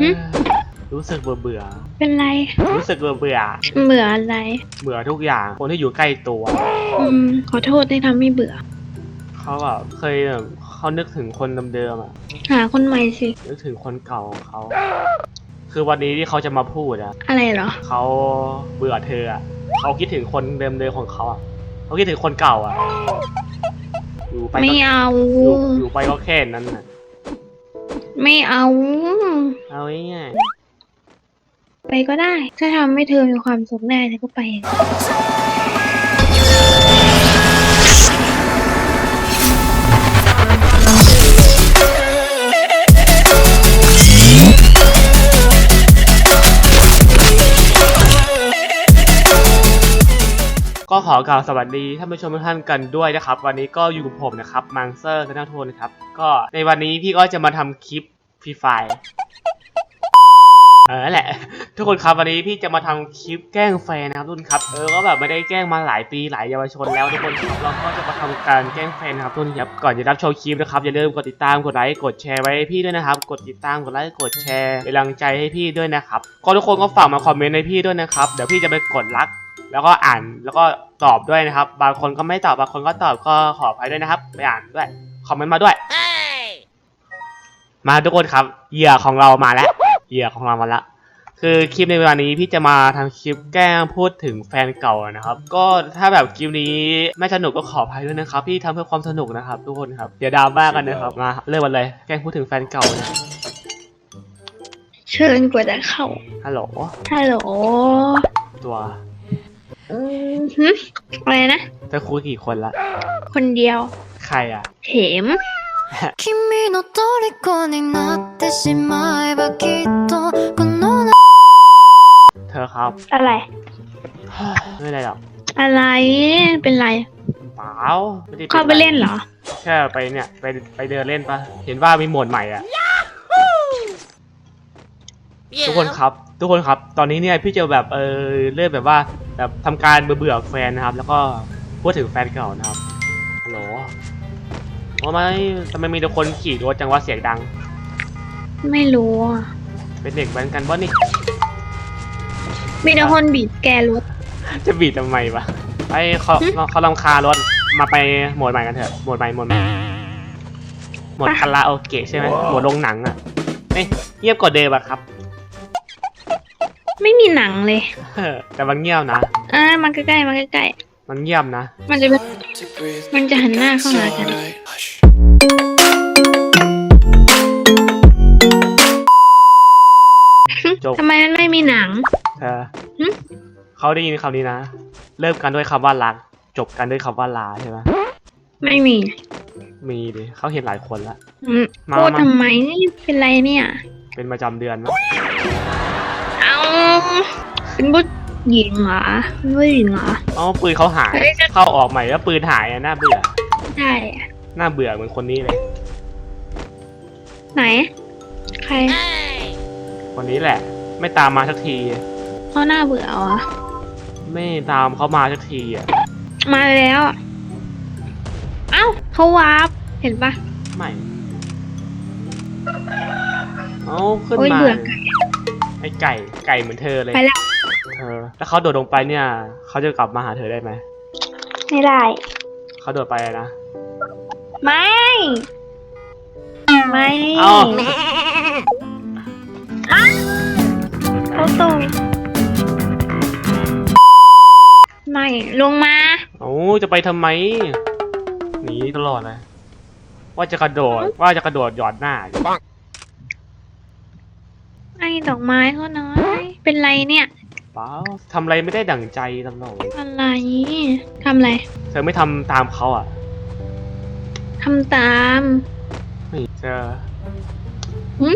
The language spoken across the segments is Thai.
หึ รู้สึกเบื่อเบื่อเป็นไร ๆรู้สึกเบื่อเบื่อเบื่ออะไรๆเบื่อทุกอย่าง คนที่อยู่ใกล้ตัว อืม ขอโทษที่ทำให้เบื่อ เขาแบบเคยแบบเขานึกถึงคนเดิมๆอะ หาคนใหม่สิ นึกถึงคนเก่าของเขา คือวันนี้ที่เขาจะมาพูดอะอะไรเหรอ เขาเบื่อเธออะเขาคิดถึงคนเดิมๆของเขาอะเขาคิดถึงคนเก่าอะอยู่ไปก็ไม่เอา อยู่อยู่ไปก็แค่นั้นน่ะไม่เอา เอาง่ายไปก็ได้ ถ้าทำให้เธอมีความสุขได้เธอก็ไปๆก็ขอกล่าวสวัสดีท่านผู้ชมทุกท่านกันด้วยนะครับ วันนี้ก็อยู่กับผมนะครับมังเซอร์ธนาโทนครับ ก็ในวันนี้พี่ก็จะมาทำคลิปฟรีไฟ เออนั่นแหละ ทุกคนครับวันนี้พี่จะมาทำคลิปแกล้งแฟนนะครับทุกคนครับเออก็แบบไม่ได้แกล้งมาหลายปีหลายเยาวชนแล้วทุกคนครับเราก็จะมาทำการแกล้งแฟนนะครับทุกคนครับก่อนจะรับชมคลิปนะครับอย่าลืมกดติดตามกดไลค์กดแชร์ไว้ให้พี่ด้วยนะครับ กดติดตามกดไลค์กดแชร์เป็นกำลังใจให้พี่ด้วยนะครับก็ทุกคนก็ฝากมาคอมเมนต์ให้พี่ด้วยนะครับเดี๋ยวพี่จะไปกดรักแล้วก็อ่านแล้วก็ตอบด้วยนะครับ บางคนก็ไม่ตอบบางคนก็ตอบก็ขออภัยด้วยนะครับ ไปอ่านด้วยคอมเมนต์มาด้วย มาทุกคนครับเหยื่อของเรามาแล้ว เหยื่อของเรามาแล้วคือคลิปในวันนี้พี่จะมาทำคลิปแกล้งพูดถึงแฟนเก่านะครับ ก็ถ้าแบบคลิปนี้ไม่สนุกก็ขออภัยด้วยนะครับ พี่ทำเพื่อความสนุกนะครับทุกคนครับอย่าดราม่ากันนะครับมาเริ่มกันเลยแกล้งพูดถึงแฟนเก่านะเชิญกว่าจะเข้าฮัลโหลฮัลโหลตัวอืมหึอะไรนะจะคุยกี่คนละคนเดียว ใครอะเข็ม 君の虜になってしまえばきっとこの เธอครับ อะไร ไม่เป็นไรหรอก อะไร เป็นไร เปล่าม่ด้ เข้าไปเล่นเหรอ แค่ไปเนี่ยไปไปเดินเล่นปะเห็นว่ามีโหมดใหม่อ่ะ ทุกคนครับ ทุกคนครับ ตอนนี้เนี่ยพี่จะแบบเออเริ่มแบบว่าแบบทำการเบื่อเบื่อๆแฟนนะครับ แล้วก็พูดถึงแฟนเก่านะครับฮัลโหล ว่าไหมทำไมมีแต่คนขี่รถจังว่าเสียงดัง ไม่รู้อะเป็นเด็กเหมือนกันวะนี่ มีแต่คนบีบแกรถ จะบีดทำไมวะไอ้เขาเขาลำคาญรถมาไปโหมดใหม่กันเถอะโหมดใหม่โหมดใหม่โหมดคาราโอเกะใช่ไหมโหมดโรงหนังอะเอ้ยเงียบกว่าเดิมอะครับไม่มีหนังเลยแต่มันเงียบนะ อ่ามันใกล้ๆมันใกล้มันเงียบนะ ๆมันจะเป็นมันจะหันหน้าเข้าหากันจ เขาได้ยินคำนี้นะ เริ่มกันด้วยคำว่ารัก จบกันด้วยคำว่าลาใช่ไหมไม่มีมีดิเขาเห็นหลายคนละ อืมมาพูดมา ทำไมนี่เป็นไรเนี่ย เป็นประจำเดือนมั้งเอาเป็นผู้หญิงเหรอเป็นผู้หญิงเหรอเอ้าปืนเขาหายเฮ้ยจะ เข้าออกใหม่แล้วปืนหายอะน่าเบื่อใช่อะน่าเบื่อเหมือนคนนี้เลย ไหน ใครคนนี้แหละ ไม่ตามมาสักทีเขาหน้าเบื่อเหรอ ไม่ตามเขามาสักทีอะมาแล้ว เอ้าเขาวาร์ปเห็นปะ ไม่เอ้าขึ้นโอ้ยมาเบื่อไก่ไอ้ไก่ไก่เหมือนเธอเลยไปแล้วเธอถ้าเขาโดดลงไปเนี่ยเขาจะกลับมาหาเธอได้ไหมไม่ได้ เขาโดดไปเลยนะ ไม่ ไม่เอ้าอ้าวเขาตร ไม่ลงมาโอ้จะไปทำไมหนีตลอดเลย ว่าจะกระโดด ว่าจะกระโดดหยอดหน้าอยู่ไอ้ดอกไม้เขาน้อยเป็นไรเนี่ยเปล่าทำอะไรไม่ได้ดั่งใจตลอดอะไรทำอะไรเธอไม่ทำตามเขาอะทำตามไม่เธอหึ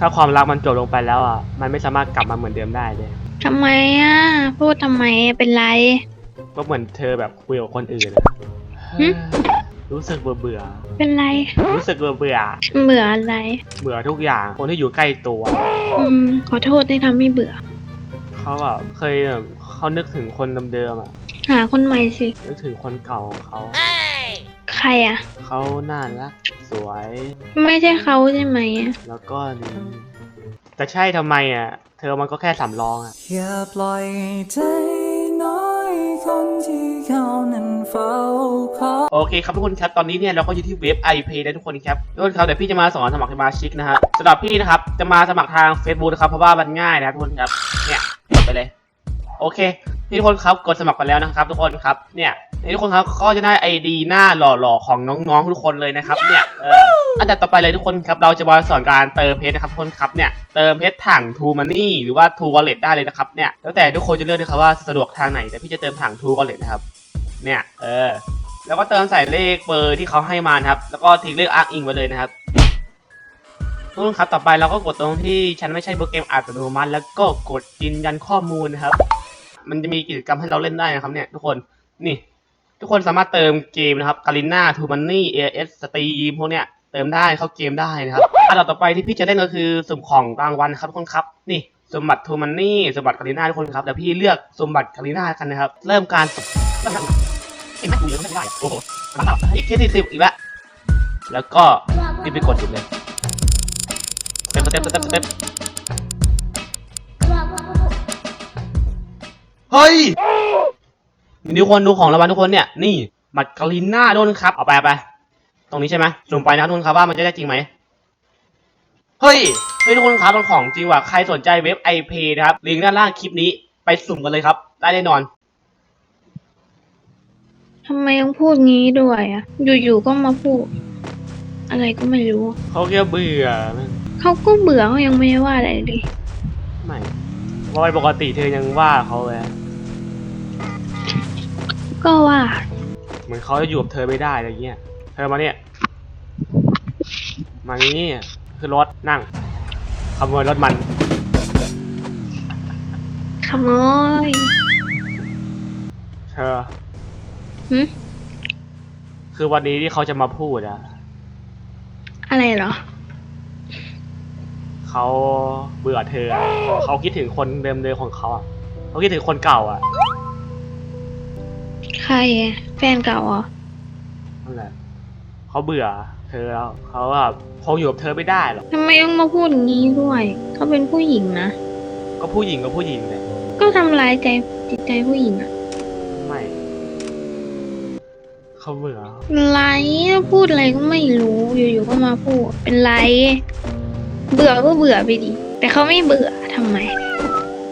ถ้าความรักมันจบลงไปแล้วอะ มันไม่สามารถกลับมาเหมือนเดิมได้เลย ทำไมอะ พูดทำไมเป็นไร ก็เหมือนเธอแบบคุยกับคนอื่นอะหึ รู้สึกเบื่อเบื่อเป็นไรๆรู้สึกเบื่อเบื่อเบื่ออะไรๆเบื่อทุกอย่าง คนที่อยู่ใกล้ตัว อืม ขอโทษที่ทำให้เบื่อ เขาแบบเคยแบบเขานึกถึงคนเดิมๆอะ หาคนใหม่สิ นึกถึงคนเก่าของเขา ใครอะ เขาน่ารัก สวย ไม่ใช่เขาใช่ไหมอะแล้วก็ดี จะใช่ทำไมอะ เธอมันก็แค่สำรองอะ อย่าปล่อยให้ใจน้อยคนที่เขานั้นเฝ้าคอย โอเคครับทุกคนครับ ตอนนี้เนี่ยเราก็อยู่ที่เว็บ iPay แล้วทุกคนครับทุกคนครับเดี๋ยวพี่จะมาสอนสมัครสมาชิกนะฮะสำหรับพี่นะครับ จะมาสมัครทาง Facebook นะครับ เพราะว่ามันง่ายนะครับทุกคนครับ เนี่ยกดไปเลย โอเค นี่ทุกคนครับกดสมัครไปแล้วนะครับ ทุกคนครับเนี่ยนี่ทุกคนครับก็จะได้ ID หน้าหล่อๆของน้องๆทุกคนเลยนะครับเนี่ยเอออันดับต่อไปเลยทุกคนครับเราจะมาสอนการเติมเพชรนะครับทุกคนครับเนี่ยเติมเพชรถัง True Money หรือว่า True Wallet ได้เลยนะครับเนี่ยแล้วแต่ทุกคนจะเลือกนะครับว่าสะดวกทางไหนแต่พี่จะเติมถัง True Wallet นะครับเนี่ยเออแล้วก็เติมใส่เลขเบอร์ที่เขาให้มานะครับ แล้วก็ทิ้งเลขอ้างอิงไว้เลยนะครับทุกคนครับต่อไปเราก็กดตรงที่ฉันไม่ใช่โปรแกรมอัตโนมัติแล้วก็กดยืนยันข้อมูลนะครับ มันจะมีกิจกรรมให้เราเล่นได้นะครับเนี่ยทุกคนนี่ ทุกคนสามารถเติมเกมนะครับกาลิน่าทูมันนี่เอเอสสตรีมพวกเนี้ยเติมได้เข้าเกมได้นะครับอันดับต่อไปที่พี่จะเล่นก็คือสุ่มของรางวัลครับทุกคนครับนี่สมบัติทูมันนี่สมบัติกาลิน่าทุกคนครับเดี๋ยวพี่เลือกสมบัติกาลิน่ากันนะครับ เริ่มการสุ่มเริ่มการสุ่มเห็นไหมกูเยไม่ได้โอ้โหอีกแค่สี่สิบอีกแล้วแล้วก็รีบไปกดจุดเลยเต็ปสเต็ปสเต็ปสเต็ป เฮ้ยนี่ทุกคนดูของรางวัลทุกคนเนี่ย นี่บัตรกาลิน่าด้วยนะครับ เอาไปเอาไป ตรงนี้ใช่ไหมสุ่มไปนะทุกคนครับว่ามันจะได้จริงไหม เฮ้ย เฮ้ยทุกคนครับมันของจริงว่ะ ใครสนใจเว็บ IP นะครับ ลิงก์ด้านล่างคลิปนี้ ไปสุ่มกันเลยครับ ได้แน่นอน ทำไมต้องพูดงี้ด้วยอะ อยู่ๆก็มาพูด อะไรก็ไม่รู้ เขาแค่เบื่อเขาก็เบื่อเขายังไม่ได้ว่าอะไรเลย ไม่เพราะว่าปกติเธอยังว่าเขาเลย ก็ว่า เหมือนเขาจะอยู่กับเธอไม่ได้อะไรเงี้ย เธอมาเนี่ย มานี่คือรถนั่งขโมยรถมัน ขโมยเธอ หึคือวันนี้ที่เขาจะมาพูดอะอะไรเหรอ เขาเบื่อเธออะเขาคิดถึงคนเดิมๆของเขาอะเขาคิดถึงคนเก่าอะใค รอะแฟนเก่าเหรอนั่นแหละเขาเบื่อ เธอแล้วเขาแบบคงอยู่กับเธอไม่ได้หรอกทำไมต้องมาพูดอย่างนี้ด้วยเขาเป็นผู้หญิงนะ ก็ผู้หญิงก็ผู้หญิงเลยก็ทำร้ายใจจิตใจผู้หญิงอะไม่เขาเบื่อไรพูดอะไรก็ไม่รู้อยู่ๆก็มาพูดเป็นไร เบื่อก็เบื่อไปดิแต่เขาไม่เบื่อทำไม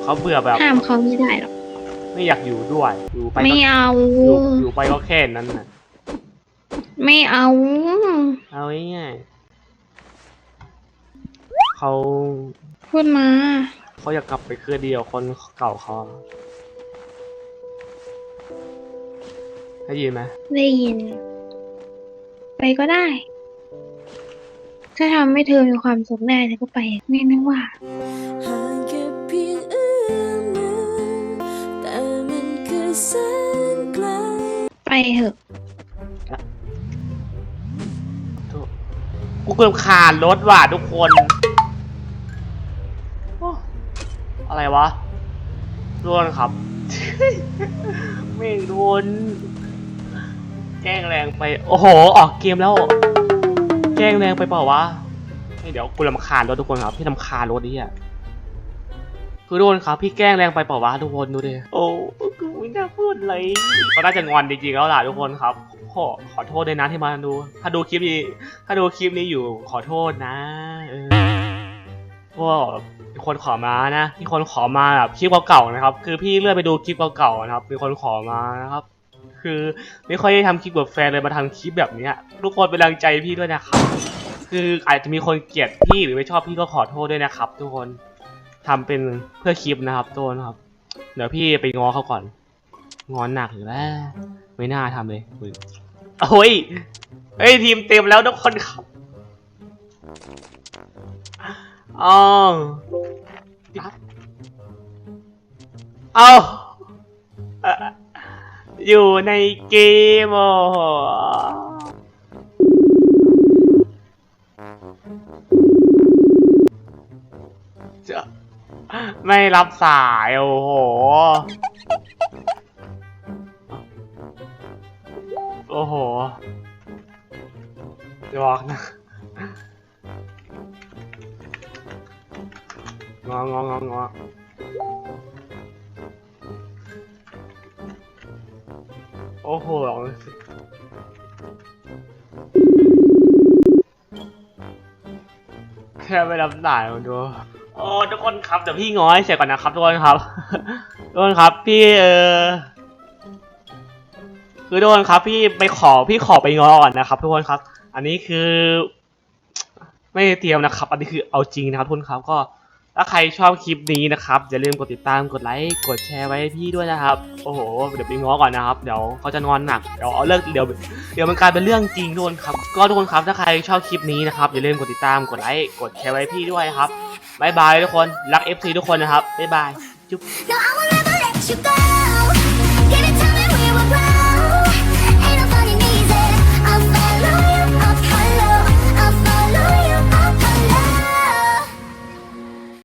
เขาเบื่อแบบห้ามเขาไม่ได้หรอก ไม่อยากอยู่ด้วย อยู่ไปก็ไม่เอา อยู่อยู่ไปก็แค่นั้นน่ะ ไม่เอา เอาง่ายๆเขาพูดมา เขาอยากกลับไปคือเดียวคนเก่าเขาได้ยินไหมได้ยิน ไปก็ได้ ถ้าทำให้เธอมีความสุขได้เธอก็ไป ไม่ไม่ว่า ห่างแค่เพียงเอื้อมมือแต่มันคือ แสนไกลไปเถอะ กูเกือบขาดรถว่ะทุกคนโอ้อะไรวะโดนครับ ไม่โดนแกล้งแรงไป โอ้โห ออกเกมแล้ว แกล้งแรงไปเปล่าวะเดี๋ยวกูรำคาญรถทุกคนครับ พี่รำคาญรถนี้อะคือทุกคนครับ พี่แกล้งแรงไปเปล่าวะทุกคนดูดิ โอ้ กูไม่น่าพูดเลยเขาน่าจะงอนจริงๆแล้วล่ะทุกคนครับ ขอขอโทษด้วยนะที่มาดู ถ้าดูคลิปนี้ ถ้าดูคลิปนี้อยู่ขอโทษนะเออพว่ามีคนขอมานะมีคนขอมาแบบคลิปเก่าๆนะครับ คือพี่เลื่อนไปดูคลิปเก่าๆนะครับ มีคนขอมานะครับ คือไม่ค่อยได้ทำคลิปกับแฟนเลยมาทำคลิปแบบเนี้ยทุกคนเป็นแรงใจพี่ด้วยนะครับ คืออาจจะมีคนเกลียดพี่หรือไม่ชอบพี่ก็ขอโทษด้วยนะครับ ทุกคนทำเป็นเพื่อคลิปนะครับตัวนะครับ เดี๋ยวพี่ไปง้อเขาก่อน งอนหนักอยู่แล้ว ไม่น่าทำเลยโอ้ยเฮ้ยทีมเต็มแล้วทุกคนครับอ๋อเอาอยู่ในเกมโอ้โหจะไม่รับสาย โอ้โห โอ้โหจะบอกนะงองององอโอ้โหแค่ไม่รับสายมันดูโอ้ทุกคนครับเดี๋ยวพี่ง้อยเสร็จก่อนนะครับทุกคนครับ ทุกคนครับพี่เออ คือทุกคนครับพี่ไปขอพี่ขอไปงอก่อนนะครับทุกคนครับ อันนี้คือ ไม่เตรียมนะครับ อันนี้คือเอาจริงนะครับทุกคนครับก็ถ้าใครชอบคลิปนี้นะครับอย่าลืมกดติดตามกดไลค์กดแชร์ไว้ให้พี่ด้วยนะครับ โอ้โหเดี๋ยวไปง้อก่อนนะครับเดี๋ยวเขาจะงอนหนักเดี๋ยวเอาเลิกเดี๋ยวเดี๋ยวมันกลายเป็นเรื่องจริงทุกคนครับ ก็ทุกคนครับถ้าใครชอบคลิปนี้นะครับอย่าลืมกดติดตามกดไลค์กดแชร์ไว้ให้พี่ด้วยครับบายบายทุกคนรัก FC ทุกคนนะครับบายบายจุ๊บ